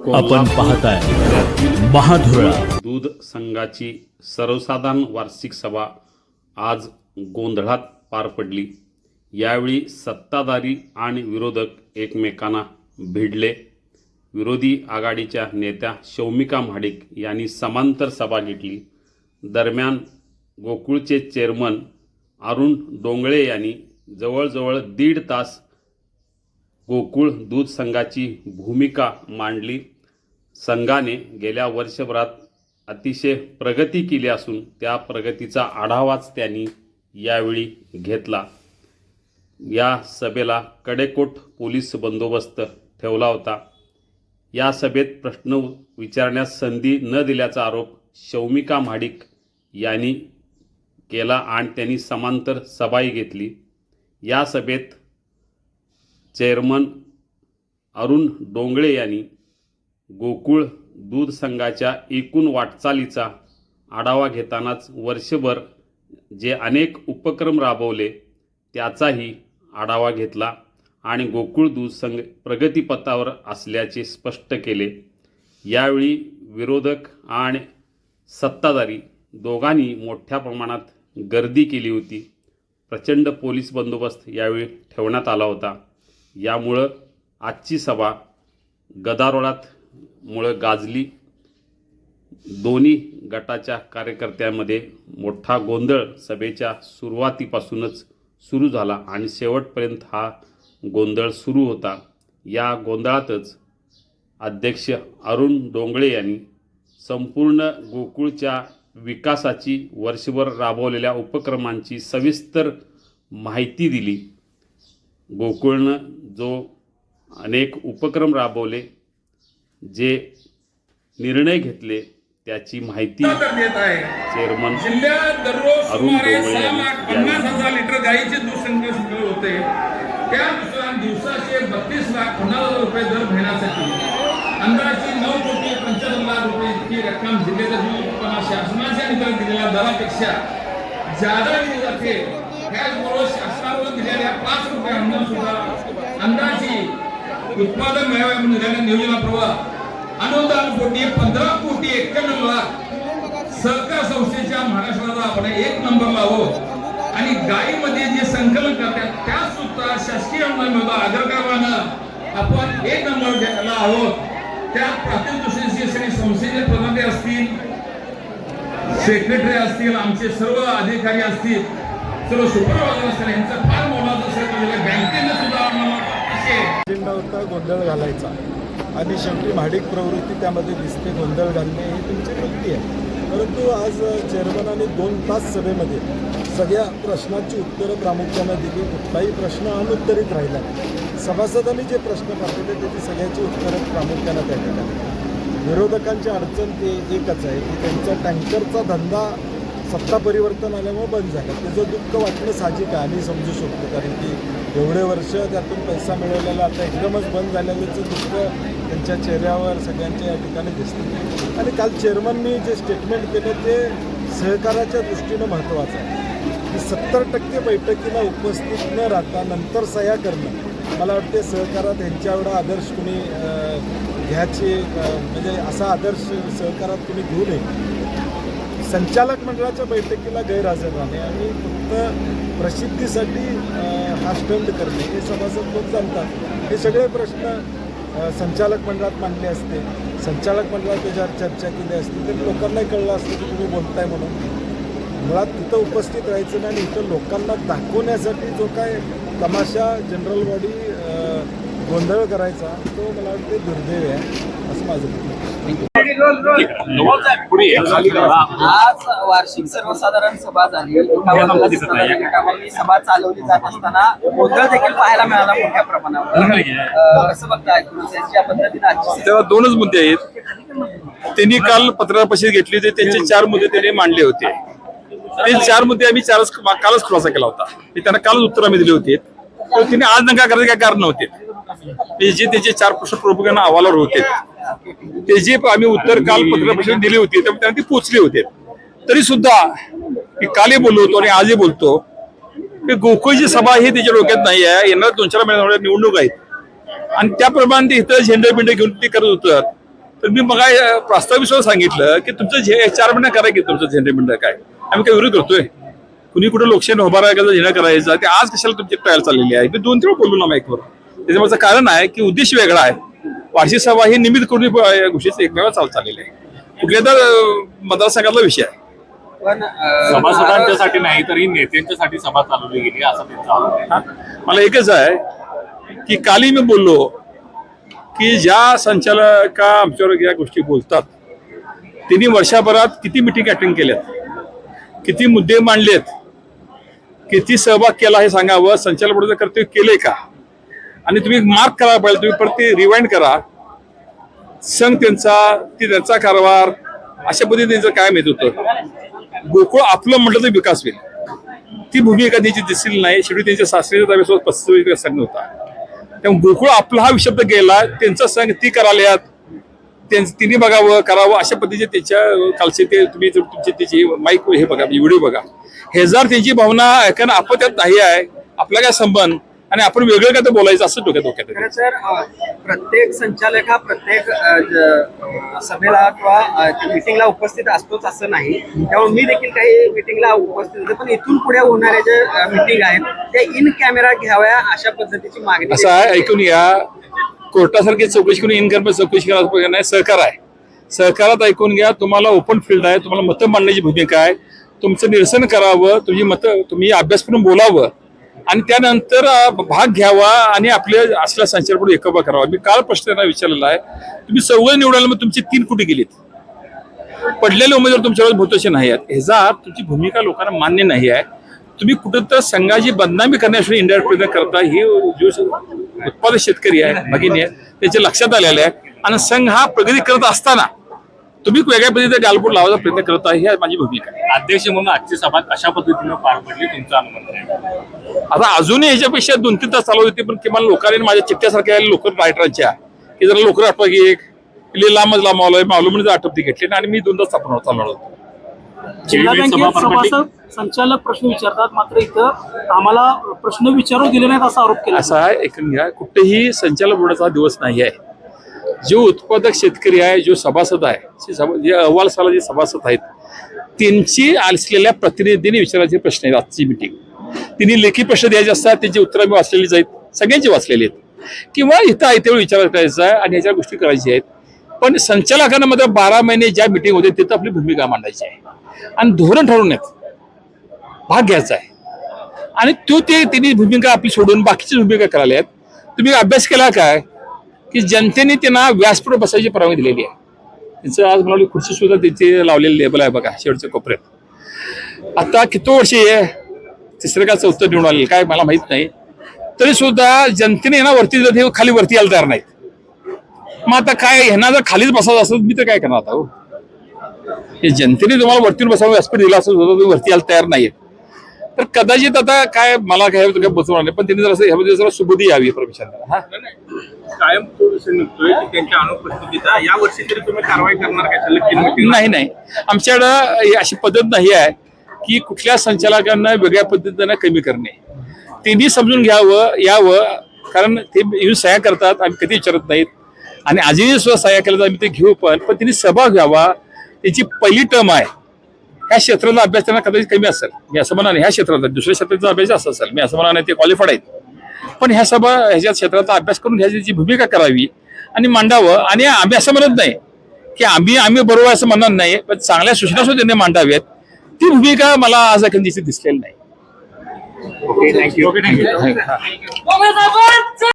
आपण पाहताय महाधुरा. दूध संघाची सर्वसाधारण वार्षिक सभा आज गोंधळात पार पडली. यावेळी सत्ताधारी आणि विरोधक एकमेकांना भिडले. विरोधी आघाडीच्या नेत्या शौमिका महाडिक यांनी समांतर सभा घेतली. दरम्यान गोकुळचे चेअरमन अरुण डोंगळे यांनी जवळजवळ दीड तास गोकुळ दूध संघाची भूमिका मांडली. संघाने गेल्या वर्षभरात अतिशय प्रगती केली असून त्या प्रगतीचा आढावाच त्यांनी यावेळी घेतला. या सभेला कडेकोट पोलीस बंदोबस्त ठेवला होता. या सभेत प्रश्न विचारण्यास संधी न दिल्याचा आरोप शौमिका महाडिक यांनी केला आणि त्यांनी समांतर सभाही घेतली. या सभेत चेअरमन अरुण डोंगळे यांनी गोकुळ दूध संघाच्या एकूण वाटचालीचा आढावा घेतानाच वर्षभर जे अनेक उपक्रम राबवले त्याचाही आढावा घेतला आणि गोकुळ दूध संघ प्रगतीपथावर असल्याचे स्पष्ट केले. यावेळी विरोधक आणि सत्ताधारी दोघांनी मोठ्या प्रमाणात गर्दी केली होती. प्रचंड पोलीस बंदोबस्त यावेळी ठेवण्यात आला होता. यामुळं आजची सभा गदारोळात मुळं गाजली. दोन्ही गटाच्या कार्यकर्त्यांमध्ये मोठा गोंधळ सभेच्या सुरुवातीपासूनच सुरू झाला आणि शेवटपर्यंत हा गोंधळ सुरू होता. या गोंधळातच अध्यक्ष अरुण डोंगळे यांनी संपूर्ण गोकुळच्या विकासाची वर्षभर राबवलेल्या उपक्रमांची सविस्तर माहिती दिली. गोकुळनं जो अनेक उपक्रम राबवले जे निर्णय घेतले त्याची माहिती तर देत आहे. चेअरमन जिल्ह्यात दररोज अरुण सुमारे डोंगळे पन्नास हजार लिटर गाईचे संकलन सुरू होते. त्यानुसार दिवसाचे बत्तीस लाख पन्नास रुपये दर महिन्यासाठी अंदाजे नऊ कोटी पंच्याण्णव लाख रुपये इतकी रक्कम जिल्ह्याच्या शासनाच्या निधी दिलेल्या दरापेक्षा जादा दिली जाते त्याचबरोबर शासनाकडून दिलेल्या पाच रुपये अनुदान सुद्धा अंदाजे उत्पादन मिळावे म्हणून दिलेल्या नियोजनाप्रमाणे अनुदान कोटी पंधरा कोटी एक्क्याण्णव लाख सहकार संस्थेच्या महाराष्ट्राला आपण एक नंबरला लावो. आणि गायीमध्ये जे संकलन करतात त्या सुद्धा शासकीय अनुदान मिळतो आग्रकावानं आपण एक नंबर घ्यायला आहोत. त्या प्राथमिक दुसरी श्री संस्थेचे प्रमुख असतील सेक्रेटरी असतील आमचे सर्व अधिकारी असतील सर्व सुपरवायझर यांचा फार म्हणजे सुद्धा आम्हाला होता गोंधळ घालायचा. आणि शेवटी भाडिक प्रवृत्ती त्यामध्ये दिसते गोंधळ घालणे ही तुमची वृत्ती आहे. परंतु आज चेअरमनाने दोन तास सभेमध्ये सगळ्या प्रश्नांची उत्तरं प्रामुख्यानं दिली. कुठलाही प्रश्न अनुत्तरित राहिला सभासदांनी जे प्रश्न पाठवले त्याची सगळ्याची उत्तरं प्रामुख्यानं त्या ठिकाणी. विरोधकांची अडचण ते एकच आहे की त्यांचा टँकरचा धंदा सत्ता परिवर्तन आल्यामुळे बंद झालं. त्याचं दुःख वाटणं साहजिक आहे आम्ही समजू शकतो. कारण की एवढे वर्ष त्यातून पैसा मिळवलेला आता एकदमच बंद झाल्याचं दुःख त्यांच्या चेहऱ्यावर सगळ्यांच्या या ठिकाणी दिसतं. आणि काल चेअरमननी जे स्टेटमेंट केलं ते सहकाराच्या दृष्टीनं महत्त्वाचं आहे. की सत्तर टक्के बैठकीला उपस्थित न राहता नंतर सह्या करणं. मला वाटते सहकारात ह्यांच्या एवढा आदर्श कुणी घ्यायचे घ्यायची म्हणजे असा आदर्श सहकारात कुणी घेऊ नये. संचालक मंडळाच्या बैठकीला गैरहजर राहणे आणि फक्त प्रसिद्धीसाठी हा स्टंट करणे हे सभासद लोक चालतात हे सगळे प्रश्न संचालक मंडळात मांडले असते. संचालक मंडळात त्याच्यावर चर्चा केली असती तर लोकांनाही कळलं असतं की तुम्ही बोलताय म्हणून. मुळात तिथं उपस्थित राहायचं नाही आणि इथं लोकांना दाखवण्यासाठी जो काय तमाशा जनरल बॉडी गोंधळ करायचा तो मला वाटते दुर्दैव आहे असं माझं म्हणणं आज वार्षिक सर्वसाधारण सभा झाली. गटामध्ये सभा चालवली जात असताना गोंधळ देखील पाहायला मिळाला मोठ्या प्रमाणावर. कसं बघताय पद्धतीने तेव्हा दोनच मुद्दे आहेत. त्यांनी काल पत्रकार परिषद घेतली होती. त्यांचे चार मुद्दे त्यांनी मांडले होते. ते चार मुद्दे आम्ही चारच कालच खुलासा केला होता. ते त्यांना कालच उत्तर आम्ही दिले होते. तर त्यांनी आज नका करायचे काय कारण नव्हते ते जे त्याचे चार प्रश्न प्रमुखांना अहवालावर होते. ते जे आम्ही उत्तर काल पत्रकार परिषद दिली होती त्यामुळे त्यांना ती पोचली होते. तरी सुद्धा मी कालही बोललो होतो आणि आजही बोलतो. की गोकुळची सभा ही त्याच्या डोक्यात नाही आहे. येणार दोन चार महिन्यावर निवडणूक आहेत. आणि त्याप्रमाणे ते इथं झेंडे बिंडे घेऊन ते करत होतं. तर मी मग प्रस्तावित सांगितलं की तुमचं झे चार महिना करा की तुमचं झेंडे बिंडे काय? आम्ही काय विरोध करतोय? कुणी कुठे लोकशाही उभा राहायचा झेंडा करायचा ते आज कशाला तुमची ट्रायल चाललेली आहे? मी दोन तीन बोललो ना माईकवर. त्याच्यामागचं कारण आहे की उद्देश वेगळा आहे वार्षिक सभा ही निमित्त करून या गोष्टीचं एकमेव चाल चाललेली आहे कुठल्या तर मतदारसंघातला विषय आहे पण सभासदांच्यासाठी नाही तर ही नेत्यांच्यासाठी सभा चालवली गेली असा त्यांचा आरोप आहे. हा? मला एकच आहे की कालही मी बोललो की ज्या संचालका आमच्यावर या गोष्टी बोलतात त्यांनी वर्षभरात किती मिटिंग अटेंड केल्यात किती मुद्दे मांडलेत किती सहभाग केला हे सांगावं संचालक कर्तव्य केलंय का आणि तुम्ही मार्क करायला पाहिजे तुम्ही परत ते रिवाइंड करा. संघ त्यांचा ती त्यांचा कारभार अशा पद्धतीने त्यांचं काय माहीत होतं. गोकुळ आपलं म्हटलं तर विकास होईल. ती भूमिका त्यांची दिसली नाही शेवटी त्यांच्या सासरीच्या ताब्यासोबत पस्तीस संघ होता. त्यामुळे गोकुळ आपला हा शब्द गेला त्यांचा संघ ती कराल्यात त्यांचं तिने बघावं करावं अशा पद्धतीचे त्याच्या कालचे ते तुम्ही जर तुमचे त्याची माईक हे बघा व्हिडिओ बघा. हे जर त्यांची भावना ऐकणं आपण त्यात नाही आहे आपला काय संबंध? आणि आपण वेगळं काय तर बोलायचं असं डोक्यात डोक्यात अं, प्रत्येक संचालक हा प्रत्येक सभेला किंवा मिटिंगला उपस्थित असतोच असं नाही. त्यामुळे मी देखील काही मिटिंगला उपस्थित होते पण इथून पुढे होणाऱ्या ज्या मिटिंग आहेत त्या इन कॅमेरा घ्याव्या अशा पद्धतीची मागणी असं आहे ऐकून घ्या. कोर्टासारखी चौकशी करून इनकम चौकशी करायला नाही. सहकार आहे. सहकारात ऐकून घ्या तुम्हाला ओपन फील्ड आहे तुम्हाला मतं मांडण्याची भूमिका आहे. तुमचं निरसन करावं तुमची मतं तुम्ही अभ्यास करून बोलावं. आणि त्यानंतर भाग घ्यावा आणि आपल्या असल्या संचारपुढे एकबा करावा. मी काल प्रश्न त्यांना विचारलेला आहे तुम्ही चौघ निवडायला मग तुमचे तीन कुठे गेलेत? पडलेले उमेदवार तुमच्यावर भूतोचे नाही आहेत. ह्याचा तुमची भूमिका लोकांना मान्य नाही आहे. तुम्ही कुठं तर संघाची बदनामी करण्यासाठी इंडिया प्रयत्न करता ही जो उत्पादक शेतकरी आहे भगिनी आहे. त्याच्या लक्षात आलेलं आहे. आणि संघ हा प्रगती करत असताना तुम्ही वेगळ्या पद्धतीने गालबोट लावायचा प्रयत्न करत आहे ही माझी भूमिका आहे. अध्यक्ष म्हणून आजची सभा कशा पद्धतीने पार पडली तुमचा अनुमान आहे आता अजूनही ह्याच्यापेक्षा दोन तीन तास चालू होते पण किमान लोकांनी माझ्या चिठ्ठ्यासारख्या लोक रायटरांच्या की जरा लोकर आठवा की एक लिहिलं लांबच लांबवलंय मालूम म्हणजे आठवती घेतली आणि मी दोन तास आपण चालणार होतो जिल्हा सभा बँकेत पार पडली. सभासद संचालक प्रश्न विचारतात मात्र इथं आम्हाला प्रश्न विचारू दिले नाहीत असा आरोप केला. असा आहे घ्या कुठेही संचालक बोर्डाचा दिवस नाही आहे जो उत्पादक शेतकरी आहे जो सभासद आहे जे सभा- जे अहवाल जे सभासद आहेत त्यांची असलेल्या प्रतिनिधींनी विचारायचे प्रश्न आहेत आजची मिटिंग तिने लेखी प्रश्न द्यायचे असतात त्यांची उत्तरं मी वाचलेलीच आहेत सगळ्यांची वाचलेली आहेत. किंवा इथं आहे त्यावेळी विचार करायचा आहे आणि ह्याच्या गोष्टी करायच्या आहेत. पण संचालकांना मात्र बारा महिने ज्या मिटिंग होते तिथं आपली भूमिका मांडायची आहे. आणि धोरण ठरवून भाग घ्यायचा आहे. आणि तो ते त्यांनी भूमिका आपली सोडून बाकीची भूमिका करायला आहेत. तुम्ही अभ्यास केला काय? की जनतेने त्यांना व्यासपीठ बसायची परवानगी दिलेली आहे. त्यांचं आज म्हणाली खुर्ची सुद्धा तिथे लावलेली लेबल आहे बघा शेवटच्या कोपऱ्यात. आता किती वर्ष आहे तिसरं का चौथं निवडून आलेलं काय मला माहीत नाही. तरी सुद्धा जनतेने यांना वरती जात खाली वरती यायला तयार नाहीत. मग आता काय ह्यांना जर खालीच बसायचं असेल मी तर काय करणार आता हो? हे जनतेने तुम्हाला वरती बसावं व्यासपीठ दिलं असं तुम्ही वरती यायला तयार नाहीये तर कदाचित आता काय मला काय काय बसवणार नाही पण त्यांनी जरा ह्यामध्ये जरा सुबुधी यावी परमिशन हा. कायम तो विषय निघतोय की त्यांच्या अनुपस्थितीचा. या वर्षी तरी तुम्ही कारवाई करणार काय सलग? नाही नाही. आमच्याकडं अशी पद्धत नाही आहे की कुठल्या संचालकांना वेगळ्या पद्धतीनं कमी करणे. त्यांनी समजून घ्यावं यावं कारण ते येऊन सह्या करतात आम्ही कधी विचारत नाहीत. आणि आजही सुद्धा सह्या केल्या तर आम्ही ते घेऊ पण पण त्यांनी सभा घ्यावा. त्यांची पहिली टर्म आहे. ह्या क्षेत्राचा अभ्यास त्यांना कदाचित कमी असेल. मी असं म्हणा नाही ह्या क्षेत्राचा दुसऱ्या क्षेत्राचा अभ्यास जास्त असेल. मी असं म्हणा नाही ते क्वालिफाईड आहेत. पण ह्या सभा ह्याच्या क्षेत्राचा अभ्यास करून ह्याची भूमिका करावी आणि मांडावं आणि आम्ही असं म्हणत नाही की आम्ही आम्ही बरोबर असं म्हणत नाही पण चांगल्या सूचना सुद्धा त्यांनी मांडाव्यात. ती भूमिका मला आज दिसलेली नाही.